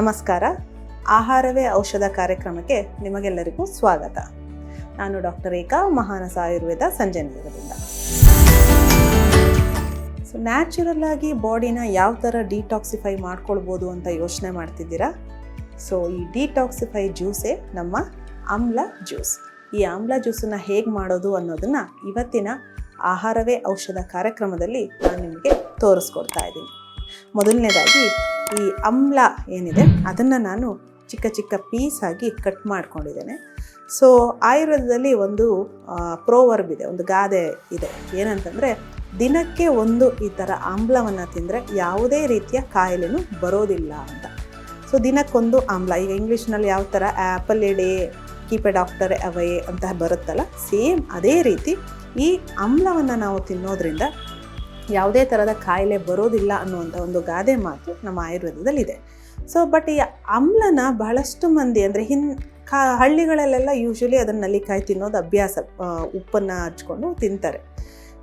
ನಮಸ್ಕಾರ. ಆಹಾರವೇ ಔಷಧ ಕಾರ್ಯಕ್ರಮಕ್ಕೆ ನಿಮಗೆಲ್ಲರಿಗೂ ಸ್ವಾಗತ. ನಾನು ಡಾಕ್ಟರ್ ಏಕಾ, ಮಹಾನಸ ಆಯುರ್ವೇದ ಸಂಜಯನಗರದಿಂದ ಸೊ ನ್ಯಾಚುರಲ್ ಆಗಿ ಬಾಡಿನ ಯಾವ ಥರ ಡಿಟಾಕ್ಸಿಫೈ ಮಾಡ್ಕೊಳ್ಬೋದು ಅಂತ ಯೋಚನೆ ಮಾಡ್ತಿದ್ದೀರಾ? ಸೊ ಈ ಡಿಟಾಕ್ಸಿಫೈ ಜ್ಯೂಸೇ ನಮ್ಮ ಆಮ್ಲ ಜ್ಯೂಸ್ ಈ ಆಮ್ಲ ಜ್ಯೂಸನ್ನು ಹೇಗೆ ಮಾಡೋದು ಅನ್ನೋದನ್ನು ಇವತ್ತಿನ ಆಹಾರವೇ ಔಷಧ ಕಾರ್ಯಕ್ರಮದಲ್ಲಿ ನಾನು ನಿಮಗೆ ತೋರಿಸ್ಕೊಡ್ತಾ ಇದ್ದೀನಿ. ಮೊದಲನೇದಾಗಿ ಈ ಅಮ್ಲ ಏನಿದೆ, ಅದನ್ನು ನಾನು ಚಿಕ್ಕ ಚಿಕ್ಕ ಪೀಸ್ ಆಗಿ ಕಟ್ ಮಾಡ್ಕೊಂಡಿದ್ದೇನೆ. ಸೊ ಆಯುರ್ವೇದದಲ್ಲಿ ಒಂದು ಪ್ರೋವರ್ಬ್ ಇದೆ, ಒಂದು ಗಾದೆ ಇದೆ. ಏನಂತಂದರೆ, ದಿನಕ್ಕೆ ಒಂದು ಈ ಥರ ಆಮ್ಲವನ್ನು ತಿಂದರೆ ಯಾವುದೇ ರೀತಿಯ ಕಾಯಿಲೆನೂ ಬರೋದಿಲ್ಲ ಅಂತ. ಸೊ ದಿನಕ್ಕೊಂದು ಆಮ್ಲ, ಈಗ ಇಂಗ್ಲೀಷ್ನಲ್ಲಿ ಯಾವ ಥರ ಆ್ಯಪಲ್ ಎಡೆ ಕೀಪ್ ಡಾಕ್ಟರ್ ಅವೇ ಅಂತ ಬರುತ್ತಲ್ಲ, ಸೇಮ್ ಅದೇ ರೀತಿ ಈ ಆಮ್ಲವನ್ನು ನಾವು ತಿನ್ನೋದ್ರಿಂದ ಯಾವುದೇ ಥರದ ಕಾಯಿಲೆ ಬರೋದಿಲ್ಲ ಅನ್ನುವಂಥ ಒಂದು ಗಾದೆ ಮಾತು ನಮ್ಮ ಆಯುರ್ವೇದದಲ್ಲಿದೆ. ಸೊ ಬಟ್ ಈ ಆಮ್ಲನ ಬಹಳಷ್ಟು ಮಂದಿ ಅಂದರೆ ಹಿನ್ ಕಾ ಹಳ್ಳಿಗಳಲ್ಲೆಲ್ಲ ಯೂಶ್ವಲಿ ಅದನ್ನು ನಲ್ಲಿಕಾಯಿ ತಿನ್ನೋದು ಅಭ್ಯಾಸ ಉಪ್ಪನ್ನು ಹಚ್ಕೊಂಡು ತಿಂತಾರೆ.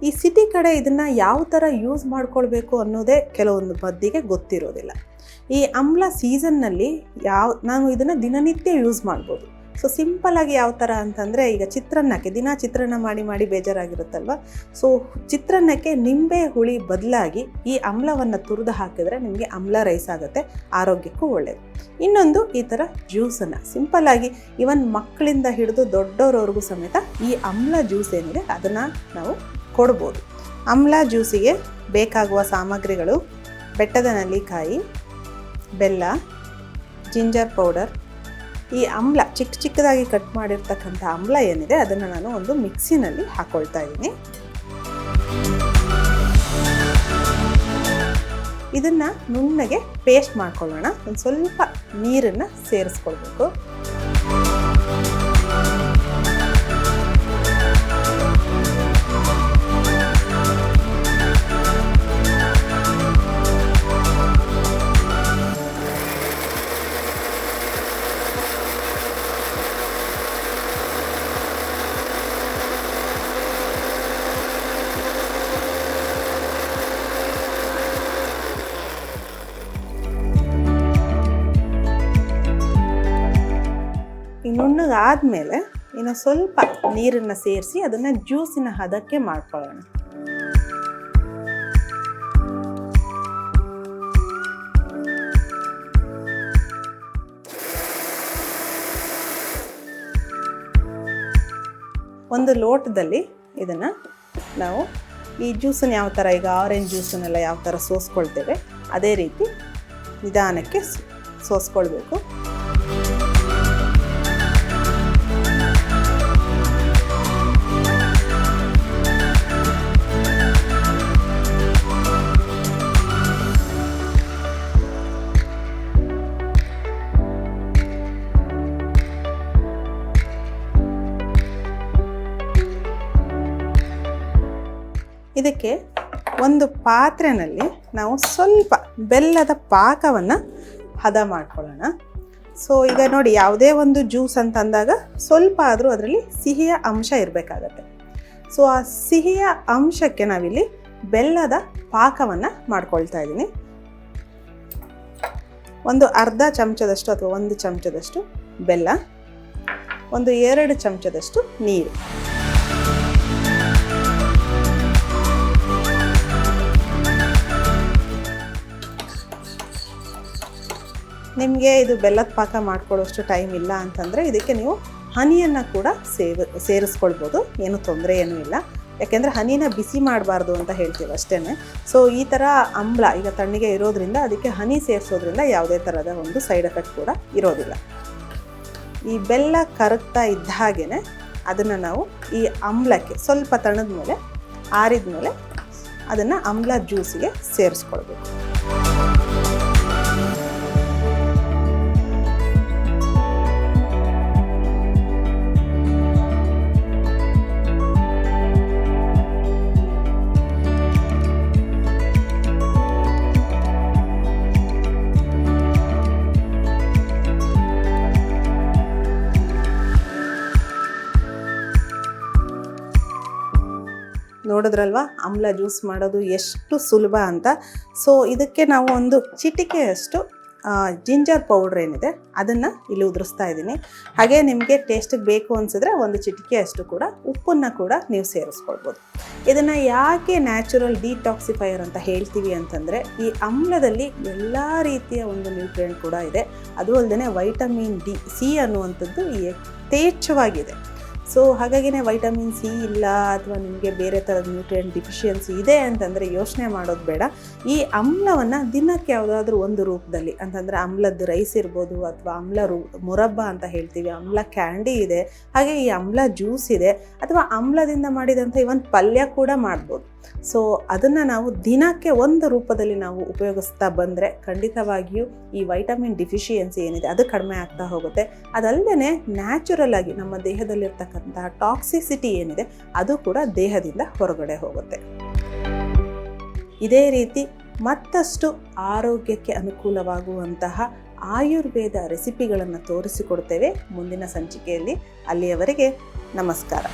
ಈ ಸಿಟಿ ಕಡೆ ಇದನ್ನು ಯಾವ ಥರ ಯೂಸ್ ಮಾಡ್ಕೊಳ್ಬೇಕು ಅನ್ನೋದೇ ಕೆಲವೊಂದು ಮದ್ದಿಗೆ ಗೊತ್ತಿರೋದಿಲ್ಲ. ಈ ಆಮ್ಲ ಸೀಸನ್ನಲ್ಲಿ ಯಾವ ನಾವು ಇದನ್ನು ದಿನನಿತ್ಯ ಯೂಸ್ ಮಾಡ್ಬೋದು. ಸೊ ಸಿಂಪಲ್ಲಾಗಿ ಯಾವ ಥರ ಅಂತಂದರೆ, ಈಗ ಚಿತ್ರಾನ್ನಕ್ಕೆ, ದಿನ ಚಿತ್ರಾನ್ನ ಮಾಡಿ ಮಾಡಿ ಬೇಜಾರಾಗಿರುತ್ತಲ್ವ? ಸೊ ಚಿತ್ರಾನ್ನಕ್ಕೆ ನಿಂಬೆ ಹುಳಿ ಬದಲಾಗಿ ಈ ಅಮ್ಲವನ್ನು ತುರಿದು ಹಾಕಿದರೆ ನಿಮಗೆ ಅಮ್ಲ ರೈಸ್ ಆಗುತ್ತೆ, ಆರೋಗ್ಯಕ್ಕೂ ಒಳ್ಳೆಯದು ಇನ್ನೊಂದು ಈ ಥರ ಜ್ಯೂಸನ್ನು ಸಿಂಪಲ್ಲಾಗಿ ಇವನ್ ಮಕ್ಕಳಿಂದ ಹಿಡಿದು ದೊಡ್ಡವರವರೆಗೂ ಸಮೇತ ಈ ಅಮ್ಲ ಜ್ಯೂಸ್ ಏನಿದೆ, ಅದನ್ನು ನಾವು ಕೊಡ್ಬೋದು. ಅಮ್ಲ ಜ್ಯೂಸಿಗೆ ಬೇಕಾಗುವ ಸಾಮಗ್ರಿಗಳು ಬೆಟ್ಟದ ನಲ್ಲಿಕಾಯಿ, ಬೆಲ್ಲ ಜಿಂಜರ್ ಪೌಡರ್ ಈ ಆಮ್ಲ ಚಿಕ್ಕ ಚಿಕ್ಕದಾಗಿ ಕಟ್ ಮಾಡಿರ್ತಕ್ಕಂಥ ಆಮ್ಲ ಏನಿದೆ ಅದನ್ನು ನಾನು ಒಂದು ಮಿಕ್ಸಿನಲ್ಲಿ ಹಾಕ್ಕೊಳ್ತಾ ಇದ್ದೀನಿ. ಇದನ್ನು ನುಣ್ಣಗೆ ಪೇಸ್ಟ್ ಮಾಡ್ಕೊಳ್ಳೋಣ. ಒಂದು ಸ್ವಲ್ಪ ನೀರನ್ನು ಸೇರಿಸ್ಕೊಳ್ಬೇಕು. ನುಣ್ಣಗಾದ್ಮೇಲೆ ಇನ್ನು ಸ್ವಲ್ಪ ನೀರನ್ನು ಸೇರಿಸಿ ಅದನ್ನು ಜ್ಯೂಸಿನ ಹದಕ್ಕೆ ಮಾಡ್ಕೊಳ್ಳೋಣ. ಒಂದು ಲೋಟದಲ್ಲಿ ಇದನ್ನು ನಾವು ಈ ಜ್ಯೂಸನ್ನು ಯಾವ ಥರ ಈಗ ಆರೆಂಜ್ ಜ್ಯೂಸನ್ನೆಲ್ಲ ಯಾವ ಥರ ಸೋಸ್ಕೊಳ್ತೇವೆ, ಅದೇ ರೀತಿ ನಿಧಾನಕ್ಕೆ ಸೋಸ್ಕೊಳ್ಬೇಕು. ಇದಕ್ಕೆ ಒಂದು ಪಾತ್ರೆಯಲ್ಲಿ ನಾವು ಸ್ವಲ್ಪ ಬೆಲ್ಲದ ಪಾಕವನ್ನು ಹದ ಮಾಡ್ಕೊಳ್ಳೋಣ. ಸೊ ಈಗ ನೋಡಿ ಯಾವುದೇ ಒಂದು ಜ್ಯೂಸ್ ಅಂತ ಅಂದಾಗ ಸ್ವಲ್ಪ ಆದರೂ ಅದರಲ್ಲಿ ಸಿಹಿಯ ಅಂಶ ಇರಬೇಕಾಗತ್ತೆ. ಸೊ ಆ ಸಿಹಿಯ ಅಂಶಕ್ಕೆ ನಾವಿಲ್ಲಿ ಬೆಲ್ಲದ ಪಾಕವನ್ನು ಮಾಡ್ಕೊಳ್ತಾ ಇದ್ದೀನಿ. ಒಂದು ಅರ್ಧ ಚಮಚದಷ್ಟು ಅಥವಾ ಒಂದು ಚಮಚದಷ್ಟು ಬೆಲ್ಲ, ಒಂದು ಎರಡು ಚಮಚದಷ್ಟು ನೀರು. ನಿಮಗೆ ಇದು ಬೆಲ್ಲದ ಪಾಕ ಮಾಡ್ಕೊಳ್ಳೋಷ್ಟು ಟೈಮ್ ಇಲ್ಲ ಅಂತಂದರೆ ಇದಕ್ಕೆ ನೀವು ಹನಿಯನ್ನು ಕೂಡ ಸೇವ, ಸೇರಿಸ್ಕೊಳ್ಬೋದು. ಏನು ತೊಂದರೆ ಏನೂ ಇಲ್ಲ. ಯಾಕೆಂದರೆ ಹನಿನ ಬಿಸಿ ಮಾಡಬಾರ್ದು ಅಂತ ಹೇಳ್ತೀವಿ ಅಷ್ಟೇ ಸೊ ಈ ಥರ ಅಂಬ್ಲ ಈಗ ತಣ್ಣಗೆ ಇರೋದ್ರಿಂದ ಅದಕ್ಕೆ ಹನಿ ಸೇರಿಸೋದ್ರಿಂದ ಯಾವುದೇ ಥರದ ಒಂದು ಸೈಡ್ ಎಫೆಕ್ಟ್ ಕೂಡ ಇರೋದಿಲ್ಲ. ಈ ಬೆಲ್ಲ ಕರಗ್ತಾ ಇದ್ದ ಹಾಗೆಯೇ ಅದನ್ನು ನಾವು ಈ ಅಂಬ್ಲಕ್ಕೆ ಸ್ವಲ್ಪ ತಣ್ಣದ ಮೇಲೆ ಆರಿದ ಮೇಲೆ ಅದನ್ನು ಅಂಬ್ಲ ಜ್ಯೂಸಿಗೆ ಸೇರಿಸ್ಕೊಳ್ಬೇಕು. ನೋಡಿದ್ರಲ್ವಾ? ಆಮ್ಲ ಜ್ಯೂಸ್ ಮಾಡೋದು ಎಷ್ಟು ಸುಲಭ ಅಂತ. ಸೊ ಇದಕ್ಕೆ ನಾವು ಒಂದು ಚಿಟಿಕೆಯಷ್ಟು ಜಿಂಜರ್ ಪೌಡ್ರ್ ಏನಿದೆ, ಅದನ್ನು ಇಲ್ಲಿ ಉದುರಿಸ್ತಾ ಇದ್ದೀನಿ. ಹಾಗೆ ನಿಮಗೆ ಟೇಸ್ಟಿಗೆ ಬೇಕು ಅನಿಸಿದ್ರೆ ಒಂದು ಚಿಟಿಕೆಯಷ್ಟು ಕೂಡ, ಉಪ್ಪನ್ನು ಕೂಡ ನೀವು ಸೇರಿಸ್ಕೊಳ್ಬೋದು. ಇದನ್ನು ಯಾಕೆ ನ್ಯಾಚುರಲ್ ಡಿಟಾಕ್ಸಿಫೈಯರ್ ಅಂತ ಹೇಳ್ತೀವಿ ಅಂತಂದರೆ, ಈ ಅಮ್ಲದಲ್ಲಿ ಎಲ್ಲ ರೀತಿಯ ಒಂದು ನ್ಯೂಟ್ರಿಯೆಂಟ್ ಕೂಡ ಇದೆ. ಅದು ಅಲ್ಲದೆ ವೈಟಮಿನ್ ಡಿ ಸಿ ಅನ್ನುವಂಥದ್ದು ಯಥೇಚ್ಛವಾಗಿದೆ. ಸೊ ಹಾಗಾಗಿನೇ ವೈಟಮಿನ್ ಸಿ ಇಲ್ಲ ಅಥವಾ ನಿಮಗೆ ಬೇರೆ ಥರದ ನ್ಯೂಟ್ರಿಯೆಂಟ್ ಡಿಫಿಷಿಯನ್ಸಿ ಇದೆ ಅಂತಂದರೆ ಯೋಚನೆ ಮಾಡೋದು ಬೇಡ. ಈ ಅಮ್ಲವನ್ನು ದಿನಕ್ಕೆ ಯಾವುದಾದ್ರೂ ಒಂದು ರೂಪದಲ್ಲಿ, ಅಂತಂದರೆ ಅಮ್ಲದ ರೈಸ್ ಇರ್ಬೋದು ಅಥವಾ ಅಮ್ಲ ರು, ಮುರಬ್ಬ ಅಂತ ಹೇಳ್ತೀವಿ, ಅಮ್ಲ ಕ್ಯಾಂಡಿ ಇದೆ, ಹಾಗೆ ಈ ಅಮ್ಲ ಜ್ಯೂಸ್ ಇದೆ, ಅಥವಾ ಅಮ್ಲದಿಂದ ಮಾಡಿದಂಥ ಇವನ್ ಪಲ್ಯ ಕೂಡ ಮಾಡ್ಬೋದು. ಸೊ ಅದನ್ನು ನಾವು ದಿನಕ್ಕೆ ಒಂದು ರೂಪದಲ್ಲಿ ನಾವು ಉಪಯೋಗಿಸ್ತಾ ಬಂದರೆ ಖಂಡಿತವಾಗಿಯೂ ಈ ವೈಟಮಿನ್ ಡಿಫಿಷಿಯನ್ಸಿ ಏನಿದೆ, ಅದು ಕಡಿಮೆ ಆಗ್ತಾ ಹೋಗುತ್ತೆ. ಅದಲ್ಲದೆ ನ್ಯಾಚುರಲ್ ಆಗಿ ನಮ್ಮ ದೇಹದಲ್ಲಿರ್ತಕ್ಕಂತಹ ಟಾಕ್ಸಿಸಿಟಿ ಏನಿದೆ, ಅದು ಕೂಡ ದೇಹದಿಂದ ಹೊರಗಡೆ ಹೋಗುತ್ತೆ. ಇದೇ ರೀತಿ ಮತ್ತಷ್ಟು ಆರೋಗ್ಯಕ್ಕೆ ಅನುಕೂಲವಾಗುವಂತಹ ಆಯುರ್ವೇದ ರೆಸಿಪಿಗಳನ್ನು ತೋರಿಸಿಕೊಡ್ತೇವೆ ಮುಂದಿನ ಸಂಚಿಕೆಯಲ್ಲಿ. ಅಲ್ಲಿಯವರೆಗೆ ನಮಸ್ಕಾರ.